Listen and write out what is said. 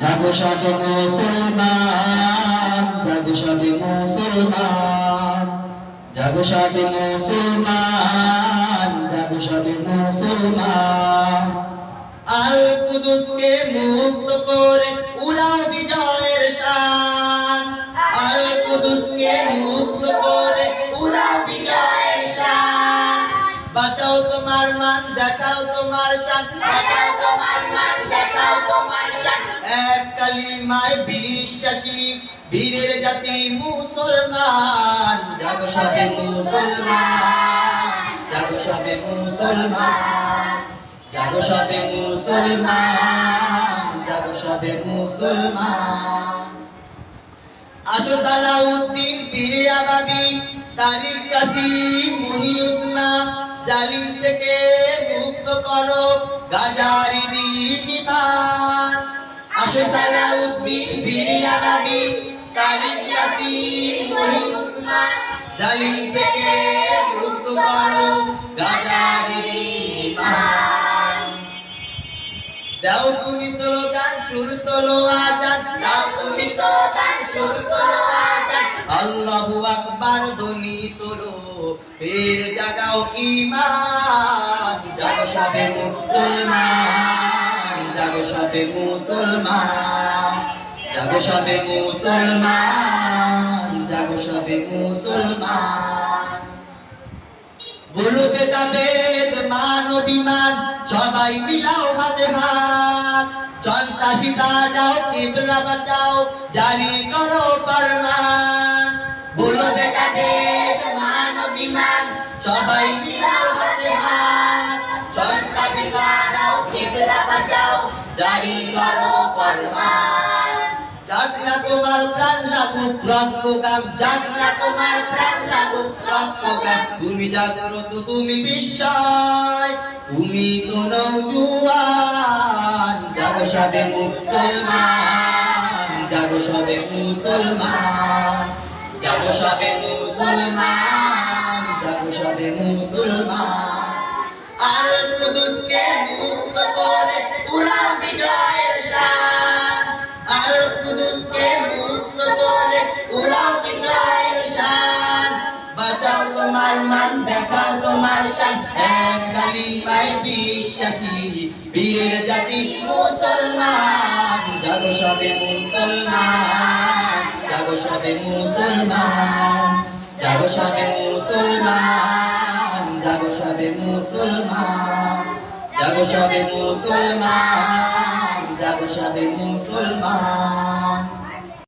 জাগো সবে মুসলমান, জাগো সবে মুসলমান, জাগো সবে মুসলমান, জাগো মুক্ত করে উড়াও বিজয়ের শান। আল মুক্ত করে শান। বাঁচাও তোমার মান, দেখাও তোমার শান। তোমার মান কালিমায় বিশ্বাসী, বীরের জাতি মুসলমান। জাগো সবে মুসলমান, জাগো সবে মুসলমান, জাগো সবে মুসলমান, জাগো সবে মুসলমান। আসো সালাউদ্দিন ফিরে আবাবি তারিক কাসিম মহিউসনা, জালিম থেকে মুক্ত করো আসো সালাউদ্দিন আবাবি তারিক কাসিম মহিউসনা জালিম থেকে মুক্ত করো গাজারি দাও তুমি স্লোগান সুর তোলো আজান দাও তুমি স্লোগান সুর তোলো আজান আল্লাহু আকবার ধ্বনি তোলো ফের জাগাও ঈমান। জাগো সবে মুসলমান। জাগো সবে মুসলমান, জাগো সবে মুসলমান, জাগো সবে মুসলমান। বলবে তাদের মান অভিমান সবাই মিলাও হাতে হাত। সন্ত্রাসী দাঁড়াও কিবলা বাঁচাও, জারি করো ফরমান। জারি করো ফরমান। জাগনা তোমার প্রাণ লাগুক রক্তগাম জাগনা তোমার প্রাণ লাগুক রক্তগাম তুমি জাগ্রত, তুমি তুমি তো জাগো সবে মুসলমান। জাগো সবে মুসলমান। জাগো সবে মুসলমান। সবে মুসলমান। আর মুক্ত করে উড়াও তোমার মান দেখাও তোমার শান এক কালিমায় বিশ্বাসী, বীরের জাতি মুসলমান। জাগো সবে মুসলমান, জাগো সবে মুসলমান, জাগো সবে মুসলমান, জাগো সবে মুসলমান, জাগো সবে মুসলমান, জাগো সবে মুসলমান।